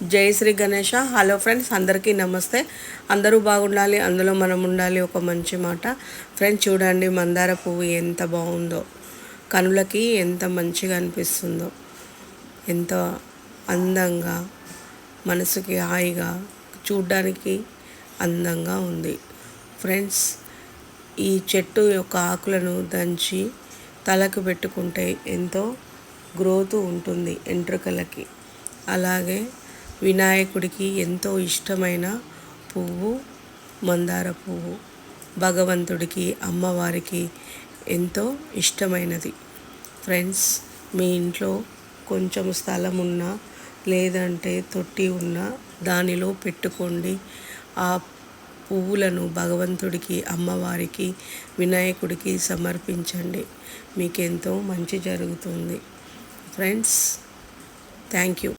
జై Shri Ganesha. Hello friends అందరికీ నమస్తే. అందరూ బాగుండాలి అందులో మనం ఉండాలి ఒక మంచి మాట. ఫ్రెండ్స్ చూడండి మందార పువ్వు ఎంత బాగుందో. కనులకి ఎంత మంచిగా అనిపిస్తుందో. ఎంతో అందంగా మనసుకి హాయిగా చూడ్డానికి అందంగా ఉంది. ఫ్రెండ్స్ ఈ చెట్టు యొక్క ఆకులను దంచి తలకు పెట్టుకుంటే ఎంతో గ్రోత్ ఉంటుంది ఎంట్రుకలకి. అలాగే వినాయకుడికి ఎంతో ఇష్టమైన పువ్వు మందార పువ్వు. భగవంతుడికి అమ్మవారికి ఎంతో ఇష్టమైనది. ఫ్రెండ్స్ మీ ఇంట్లో కొంచెం స్థలం ఉన్నా లేదంటే తొట్టి ఉన్నా దానిలో పెట్టుకోండి. ఆ పువ్వులను భగవంతుడికి అమ్మవారికి వినాయకుడికి సమర్పించండి. మీకెంతో మంచి జరుగుతుంది. Friends thank you.